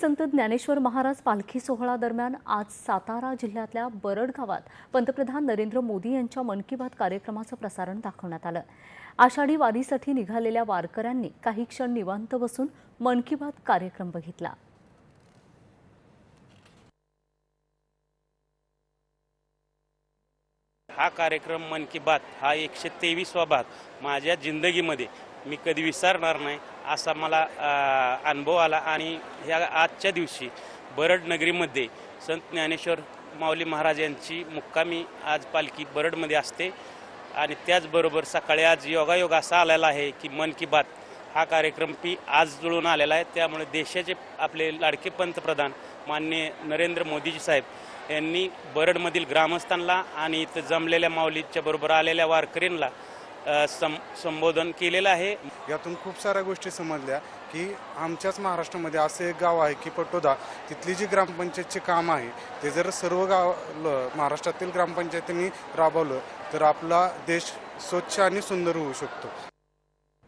संत ज्ञानेश्वर महाराज पालखी सोहळा दरम्यान आज सातारा जिल्ह्यातल्या बरड गावात पंतप्रधान नरेंद्र मोदी यांच्या मन की बात कार्यक्रमाचं प्रसारण दाखवण्यात आलं. आषाढी वारीसाठी निघालेल्या वारकऱ्यांनी काही क्षण निवांत बसून मन की बात कार्यक्रम बघितला. हा कार्यक्रम मन की बात हा एकशे तेवीसवा भाग माझ्या जिंदगीमध्ये मी कधी विसरणार नाही. असा मला अनुभव आला. आणि ह्या आजच्या दिवशी बरड नगरीमध्ये संत ज्ञानेश्वर माऊली महाराज यांची मुक्कामी आज पालखी बरडमध्ये असते. आणि त्याचबरोबर सकाळी आज योगायोग असा आलेला आहे की मन की बात हा कार्यक्रम पी आज जुळून आलेला आहे. त्यामुळे देशाचे आपले लाडके पंतप्रधान माननीय नरेंद्र मोदीजी साहेब यांनी बरडमधील ग्रामस्थांना आणि इथं जमलेल्या माऊलीच्या बरोबर आलेल्या वारकरींना सं संबोधन केलेलं आहे. यातून खूप साऱ्या गोष्टी समजल्या की आमच्याच महाराष्ट्रामध्ये असं एक गाव आहे की पटोदा. तिथली जी ग्रामपंचायतची काम आहे ते जर सर्व गाव महाराष्ट्रातील ग्रामपंचायतींनी राबवलं तर आपला देश स्वच्छ आणि सुंदर होऊ शकतो.